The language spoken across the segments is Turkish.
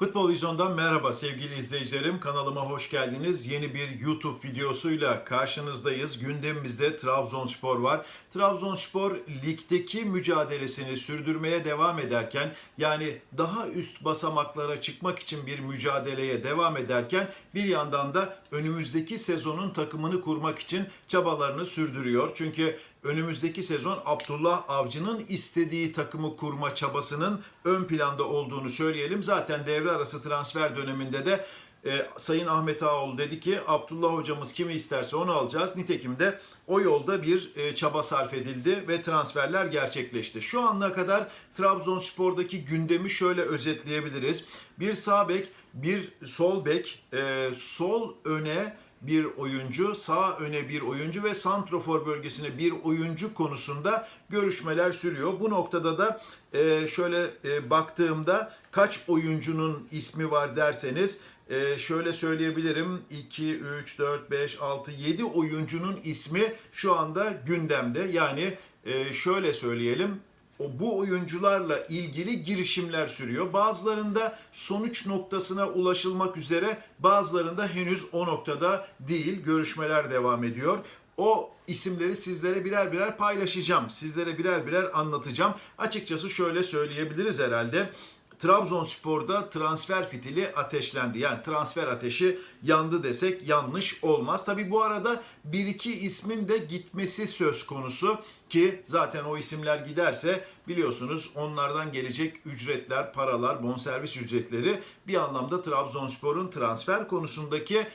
Futbol Vizyon'dan merhaba sevgili izleyicilerim. Kanalıma hoş geldiniz. Yeni bir YouTube videosuyla karşınızdayız. Gündemimizde Trabzonspor var. Trabzonspor ligdeki mücadelesini sürdürmeye devam ederken yani daha üst basamaklara çıkmak için bir mücadeleye devam ederken bir yandan da önümüzdeki sezonun takımını kurmak için çabalarını sürdürüyor. Çünkü önümüzdeki sezon Abdullah Avcı'nın istediği takımı kurma çabasının ön planda olduğunu söyleyelim. Zaten devre arası transfer döneminde de e, Sayın Ahmet Ağaoğlu dedi ki Abdullah hocamız kimi isterse onu alacağız. Nitekim de o yolda bir e, çaba sarf edildi ve transferler gerçekleşti. Şu ana kadar Trabzonspor'daki gündemi şöyle özetleyebiliriz. Bir sağ bek, bir sol bek, e, sol öne bir oyuncu, sağ öne bir oyuncu ve santrofor bölgesine bir oyuncu konusunda görüşmeler sürüyor. Bu noktada da e, şöyle e, baktığımda kaç oyuncunun ismi var derseniz e, şöyle söyleyebilirim 2, 3, 4, 5, 6, 7 oyuncunun ismi şu anda gündemde. Yani e, şöyle söyleyelim o bu oyuncularla ilgili girişimler sürüyor. Bazılarında sonuç noktasına ulaşılmak üzere, bazılarında henüz o noktada değil. Görüşmeler devam ediyor. O isimleri sizlere birer birer paylaşacağım. Sizlere birer birer anlatacağım. Açıkçası şöyle söyleyebiliriz herhalde. Trabzonspor'da transfer fitili ateşlendi. Yani transfer ateşi yandı desek yanlış olmaz. Tabi bu arada bir iki ismin de gitmesi söz konusu ki zaten o isimler giderse biliyorsunuz onlardan gelecek ücretler, paralar, bonservis ücretleri bir anlamda Trabzonspor'un transfer konusundaki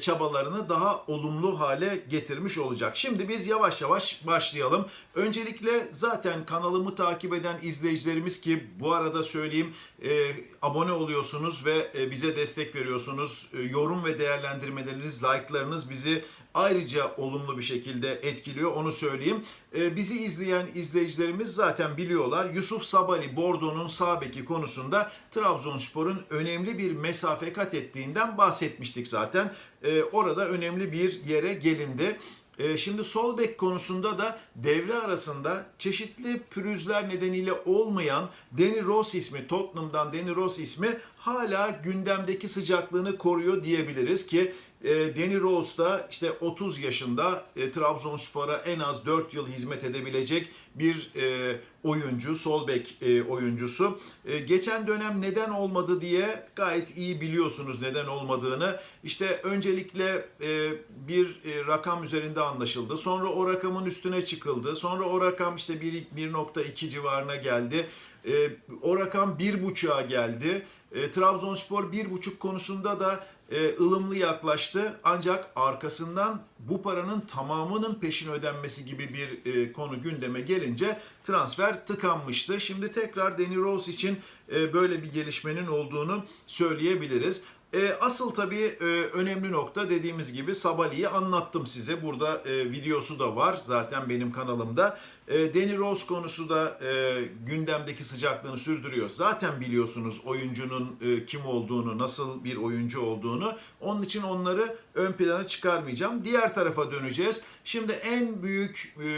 çabalarını daha olumlu hale getirmiş olacak. Şimdi biz yavaş yavaş başlayalım. Öncelikle zaten kanalımı takip eden izleyicilerimiz ki bu arada söyleyeyim e, abone oluyorsunuz ve e, bize destek veriyorsunuz. E, yorum ve değerlendirmeleriniz, like'larınız bizi ayrıca olumlu bir şekilde etkiliyor onu söyleyeyim. E, bizi izleyen izleyicilerimiz zaten biliyorlar. Yusuf Sabali Bordo'nun sağ beki konusunda Trabzonspor'un önemli bir mesafe kat ettiğinden bahsetmiştik zaten. E, orada önemli bir yere gelindi. E, Şimdi sol bek konusunda da devre arasında çeşitli pürüzler nedeniyle olmayan Danny Rose ismi, Tottenham'dan Danny Rose ismi hala gündemdeki sıcaklığını koruyor diyebiliriz ki e, Danny Rose da işte 30 yaşında e, Trabzonspor'a en az 4 yıl hizmet edebilecek bir e, oyuncu, sol bek e, oyuncusu. E, geçen dönem neden olmadı diye gayet iyi biliyorsunuz neden olmadığını. İşte öncelikle e, bir e, rakam üzerinde anlaşıldı. Sonra o rakamın üstüne çıkıldı. Sonra o rakam işte 1 1.2 civarına geldi. E, o rakam 1.5'a geldi. E, Trabzonspor 1.5 konusunda da e, ılımlı yaklaştı. Ancak arkasından bu paranın tamamının peşin ödenmesi gibi bir e, konu gündeme gelince transfer tıkanmıştı. Şimdi tekrar Danny Rose için e, böyle bir gelişmenin olduğunu söyleyebiliriz. E, asıl tabii e, önemli nokta dediğimiz gibi Sabali'yi anlattım size. Burada e, videosu da var zaten benim kanalımda. E, Danny Rose konusu da e, gündemdeki sıcaklığını sürdürüyor. Zaten biliyorsunuz oyuncunun e, kim olduğunu, nasıl bir oyuncu olduğunu. Onun için onları ön plana çıkarmayacağım. Diğer tarafa döneceğiz. Şimdi en büyük... E,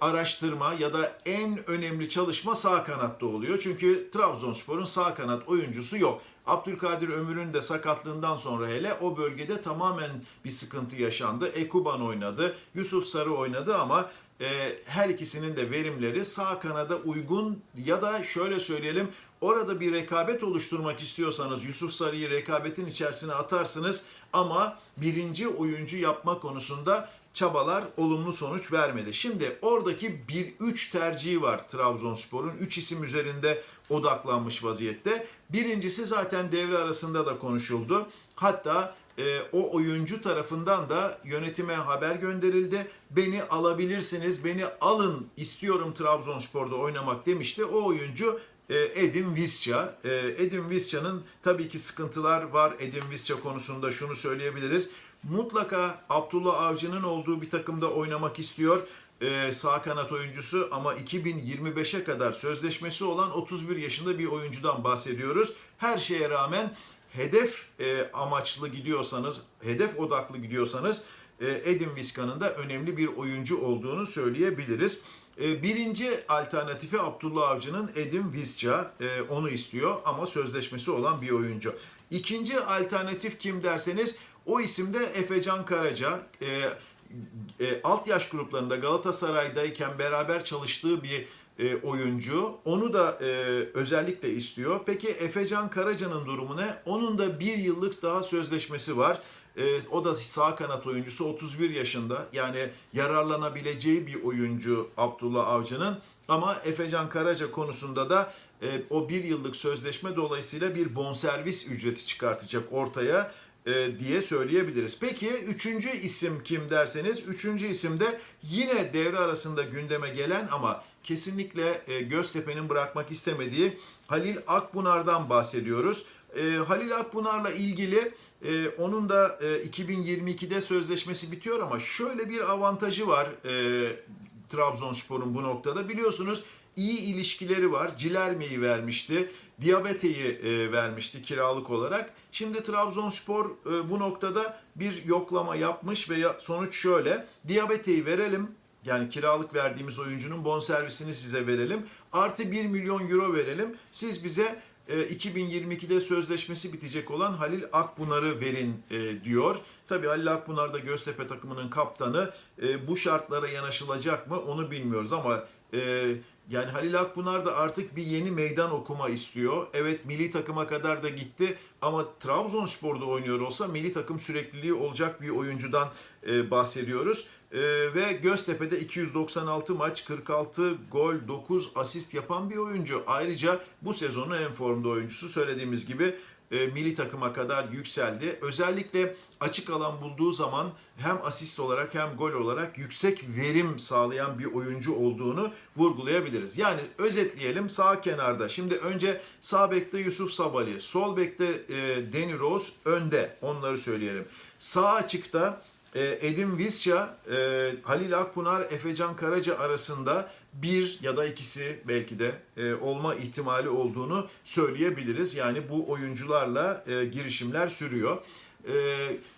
araştırma ya da en önemli çalışma sağ kanatta oluyor. Çünkü Trabzonspor'un sağ kanat oyuncusu yok. Abdülkadir Ömür'ün de sakatlığından sonra hele o bölgede tamamen bir sıkıntı yaşandı. Ekuban oynadı, Yusuf Sarı oynadı ama e, her ikisinin de verimleri sağ kanada uygun ya da şöyle söyleyelim orada bir rekabet oluşturmak istiyorsanız Yusuf Sarı'yı rekabetin içerisine atarsınız ama birinci oyuncu yapma konusunda çabalar olumlu sonuç vermedi. Şimdi oradaki bir üç tercihi var Trabzonspor'un. Üç isim üzerinde odaklanmış vaziyette. Birincisi zaten devre arasında da konuşuldu. Hatta e, o oyuncu tarafından da yönetime haber gönderildi. Beni alabilirsiniz, beni alın istiyorum Trabzonspor'da oynamak demişti. O oyuncu e, Edim Visca. E, Edim Visca'nın tabii ki sıkıntılar var. Edim Visca konusunda şunu söyleyebiliriz. Mutlaka Abdullah Avcı'nın olduğu bir takımda oynamak istiyor e, sağ kanat oyuncusu ama 2025'e kadar sözleşmesi olan 31 yaşında bir oyuncudan bahsediyoruz. Her şeye rağmen hedef e, amaçlı gidiyorsanız, hedef odaklı gidiyorsanız e, Edin Visca'nın da önemli bir oyuncu olduğunu söyleyebiliriz. E, birinci alternatifi Abdullah Avcı'nın Edim Visca. E, onu istiyor ama sözleşmesi olan bir oyuncu. İkinci alternatif kim derseniz o isim de Efecan Karaca. E, e, alt yaş gruplarında Galatasaray'dayken beraber çalıştığı bir e, oyuncu. Onu da e, özellikle istiyor. Peki Efecan Karaca'nın durumu ne? Onun da bir yıllık daha sözleşmesi var. E, o da sağ kanat oyuncusu 31 yaşında. Yani yararlanabileceği bir oyuncu Abdullah Avcı'nın. Ama Efecan Karaca konusunda da e, o bir yıllık sözleşme dolayısıyla bir bonservis ücreti çıkartacak ortaya e, diye söyleyebiliriz. Peki üçüncü isim kim derseniz, üçüncü isim de yine devre arasında gündeme gelen ama kesinlikle e, Göztepe'nin bırakmak istemediği Halil Akbunar'dan bahsediyoruz. E, Halil Akbunar'la ilgili e, onun da e, 2022'de sözleşmesi bitiyor ama şöyle bir avantajı var e, Trabzonspor'un bu noktada. Biliyorsunuz iyi ilişkileri var. Cilerme'yi vermişti. Diabete'yi e, vermişti kiralık olarak. Şimdi Trabzonspor e, bu noktada bir yoklama yapmış ve ya, sonuç şöyle. Diabete'yi verelim. Yani kiralık verdiğimiz oyuncunun bonservisini size verelim. Artı 1 milyon euro verelim. Siz bize e, 2022'de sözleşmesi bitecek olan Halil Akbunar'ı verin e, diyor. Tabii Halil Akbunar da Göztepe takımının kaptanı. E, bu şartlara yanaşılacak mı onu bilmiyoruz ama e, yani Halil Akbunar da artık bir yeni meydan okuma istiyor. Evet milli takıma kadar da gitti ama Trabzonspor'da oynuyor olsa milli takım sürekliliği olacak bir oyuncudan e, bahsediyoruz. E, ve Göztepe'de 296 maç, 46 gol, 9 asist yapan bir oyuncu. Ayrıca bu sezonun en formda oyuncusu söylediğimiz gibi e, milli takıma kadar yükseldi. Özellikle açık alan bulduğu zaman hem asist olarak hem gol olarak yüksek verim sağlayan bir oyuncu olduğunu vurgulayabiliriz. Yani özetleyelim sağ kenarda. Şimdi önce sağ bekte Yusuf Sabali, sol bekte e, Deni Rose, önde onları söyleyelim. Sağ açıkta e, Edim Visca, e, Halil Akpınar, Efecan Karaca arasında bir ya da ikisi belki de e, olma ihtimali olduğunu söyleyebiliriz. Yani bu oyuncularla e, girişimler sürüyor. E,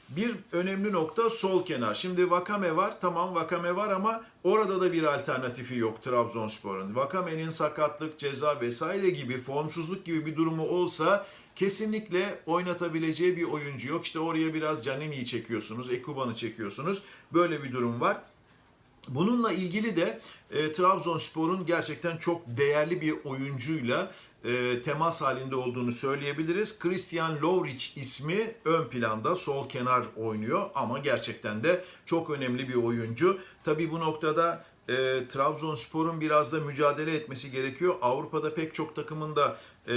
bir önemli nokta sol kenar. Şimdi Vakame var. Tamam Vakame var ama orada da bir alternatifi yok Trabzonspor'un. Vakame'nin sakatlık, ceza vesaire gibi formsuzluk gibi bir durumu olsa kesinlikle oynatabileceği bir oyuncu yok. İşte oraya biraz Canini'yi çekiyorsunuz, Ekuban'ı çekiyorsunuz. Böyle bir durum var. Bununla ilgili de e, Trabzonspor'un gerçekten çok değerli bir oyuncuyla e, temas halinde olduğunu söyleyebiliriz. Christian Lovric ismi ön planda sol kenar oynuyor ama gerçekten de çok önemli bir oyuncu. Tabii bu noktada e, Trabzonspor'un biraz da mücadele etmesi gerekiyor. Avrupa'da pek çok takımın da e,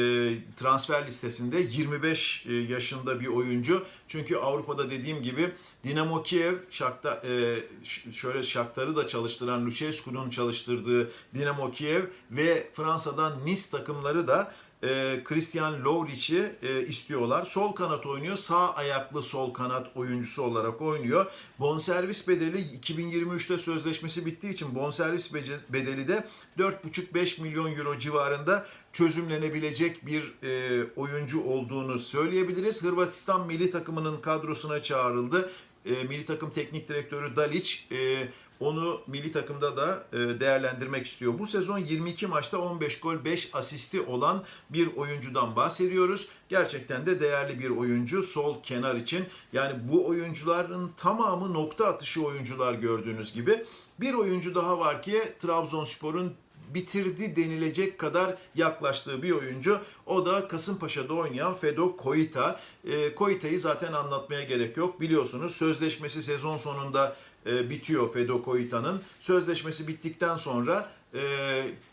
transfer listesinde 25 e, yaşında bir oyuncu. Çünkü Avrupa'da dediğim gibi Dinamo Kiev, Şakta, e, şöyle Shakhtar'ı da çalıştıran Lucescu'nun çalıştırdığı Dinamo Kiev ve Fransa'dan Nice takımları da e, Christian Lovric'i e, istiyorlar. Sol kanat oynuyor. Sağ ayaklı sol kanat oyuncusu olarak oynuyor. Bonservis bedeli 2023'te sözleşmesi bittiği için bonservis bedeli de 4,5-5 milyon euro civarında çözümlenebilecek bir e, oyuncu olduğunu söyleyebiliriz. Hırvatistan milli takımının kadrosuna çağrıldı. E, milli takım teknik direktörü Dalic e, onu milli takımda da e, değerlendirmek istiyor. Bu sezon 22 maçta 15 gol 5 asisti olan bir oyuncudan bahsediyoruz. Gerçekten de değerli bir oyuncu sol kenar için. Yani bu oyuncuların tamamı nokta atışı oyuncular gördüğünüz gibi. Bir oyuncu daha var ki Trabzonspor'un bitirdi denilecek kadar yaklaştığı bir oyuncu. O da Kasımpaşa'da oynayan Fedo Koita. E, Koita'yı zaten anlatmaya gerek yok. Biliyorsunuz sözleşmesi sezon sonunda e, bitiyor Fedo Koita'nın. Sözleşmesi bittikten sonra e,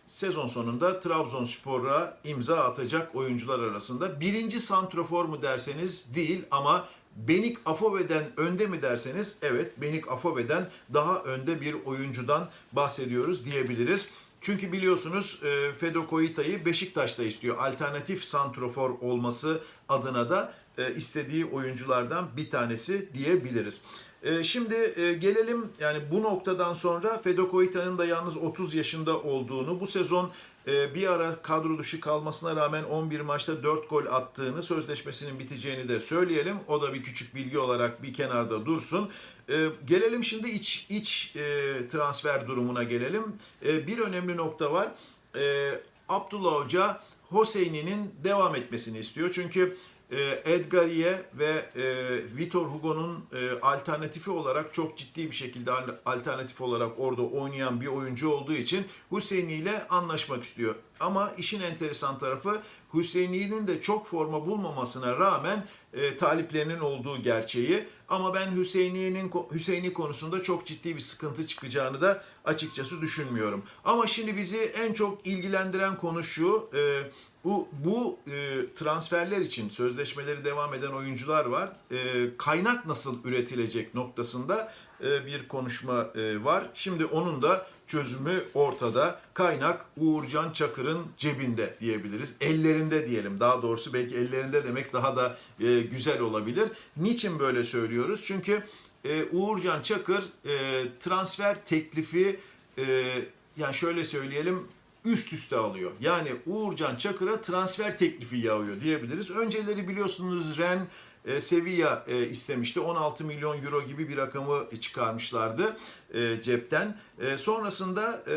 sezon sonunda Trabzonspor'a imza atacak oyuncular arasında. Birinci santrofor mu derseniz değil ama Benik Afove'den önde mi derseniz evet Benik Afove'den daha önde bir oyuncudan bahsediyoruz diyebiliriz. Çünkü biliyorsunuz e, Fedo Koita'yı Beşiktaş'ta istiyor. Alternatif santrofor olması adına da istediği oyunculardan bir tanesi diyebiliriz. E, şimdi e, gelelim yani bu noktadan sonra Fede Koita'nın da yalnız 30 yaşında olduğunu, bu sezon e, bir ara kadro dışı kalmasına rağmen 11 maçta 4 gol attığını, sözleşmesinin biteceğini de söyleyelim. O da bir küçük bilgi olarak bir kenarda dursun. E, gelelim şimdi iç iç e, transfer durumuna gelelim. E, bir önemli nokta var. E, Abdullah Hoca Hoseyni'nin devam etmesini istiyor. Çünkü e, Edgariye ve e, Vitor Hugo'nun e, alternatifi olarak çok ciddi bir şekilde al- alternatif olarak orada oynayan bir oyuncu olduğu için Hüseyini ile anlaşmak istiyor. Ama işin enteresan tarafı Hüseyini'nin de çok forma bulmamasına rağmen e, taliplerinin olduğu gerçeği. Ama ben Hüseyini'nin Hüseyini konusunda çok ciddi bir sıkıntı çıkacağını da açıkçası düşünmüyorum. Ama şimdi bizi en çok ilgilendiren konu şu. e, bu bu e, transferler için sözleşmeleri devam eden oyuncular var. E, kaynak nasıl üretilecek noktasında e, bir konuşma e, var. Şimdi onun da çözümü ortada. Kaynak Uğurcan Çakır'ın cebinde diyebiliriz. Ellerinde diyelim. Daha doğrusu belki ellerinde demek daha da e, güzel olabilir. Niçin böyle söylüyoruz? Çünkü e, Uğurcan Çakır e, transfer teklifi e, yani şöyle söyleyelim üst üste alıyor. Yani Uğurcan Çakır'a transfer teklifi yağıyor diyebiliriz. Önceleri biliyorsunuz Ren e, Sevilla e, istemişti. 16 milyon euro gibi bir rakamı çıkarmışlardı e, cepten. E, sonrasında e,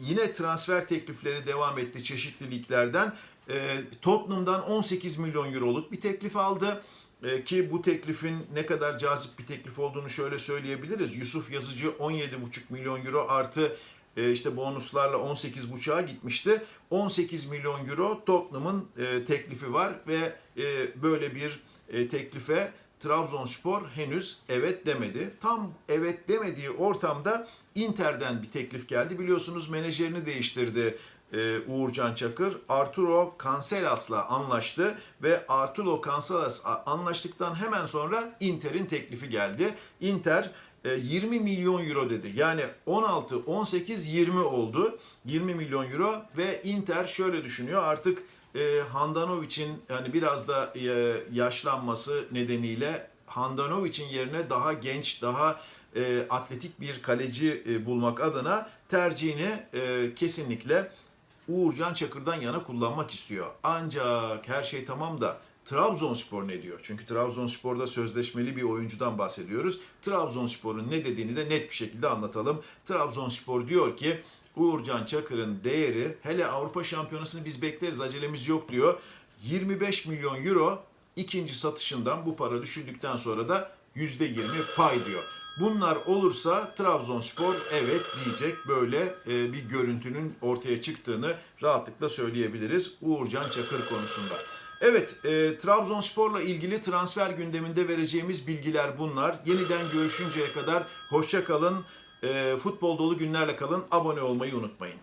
yine transfer teklifleri devam etti çeşitli liglerden. E, Tottenham'dan 18 milyon euroluk bir teklif aldı. E, ki bu teklifin ne kadar cazip bir teklif olduğunu şöyle söyleyebiliriz. Yusuf Yazıcı 17,5 milyon euro artı e, işte bonuslarla 18.5'a gitmişti. 18 milyon euro Tottenham'ın e, teklifi var ve böyle bir e, teklife Trabzonspor henüz evet demedi. Tam evet demediği ortamda Inter'den bir teklif geldi. Biliyorsunuz menajerini değiştirdi e, Uğurcan Çakır. Arturo Cancelas'la anlaştı ve Arturo Cancelas anlaştıktan hemen sonra Inter'in teklifi geldi. Inter e, 20 milyon euro dedi. Yani 16, 18, 20 oldu. 20 milyon euro ve Inter şöyle düşünüyor artık e, Handanovic'in yani biraz da e, yaşlanması nedeniyle Handanovic'in yerine daha genç, daha e, atletik bir kaleci e, bulmak adına tercihini e, kesinlikle Uğurcan Çakır'dan yana kullanmak istiyor. Ancak her şey tamam da Trabzonspor ne diyor? Çünkü Trabzonspor'da sözleşmeli bir oyuncudan bahsediyoruz. Trabzonspor'un ne dediğini de net bir şekilde anlatalım. Trabzonspor diyor ki Uğurcan Çakır'ın değeri hele Avrupa Şampiyonası'nı biz bekleriz acelemiz yok diyor. 25 milyon euro ikinci satışından bu para düşürdükten sonra da %20 pay diyor. Bunlar olursa Trabzonspor evet diyecek böyle e, bir görüntünün ortaya çıktığını rahatlıkla söyleyebiliriz Uğurcan Çakır konusunda. Evet, e, Trabzonspor'la ilgili transfer gündeminde vereceğimiz bilgiler bunlar. Yeniden görüşünceye kadar hoşça kalın, e, futbol dolu günlerle kalın, abone olmayı unutmayın.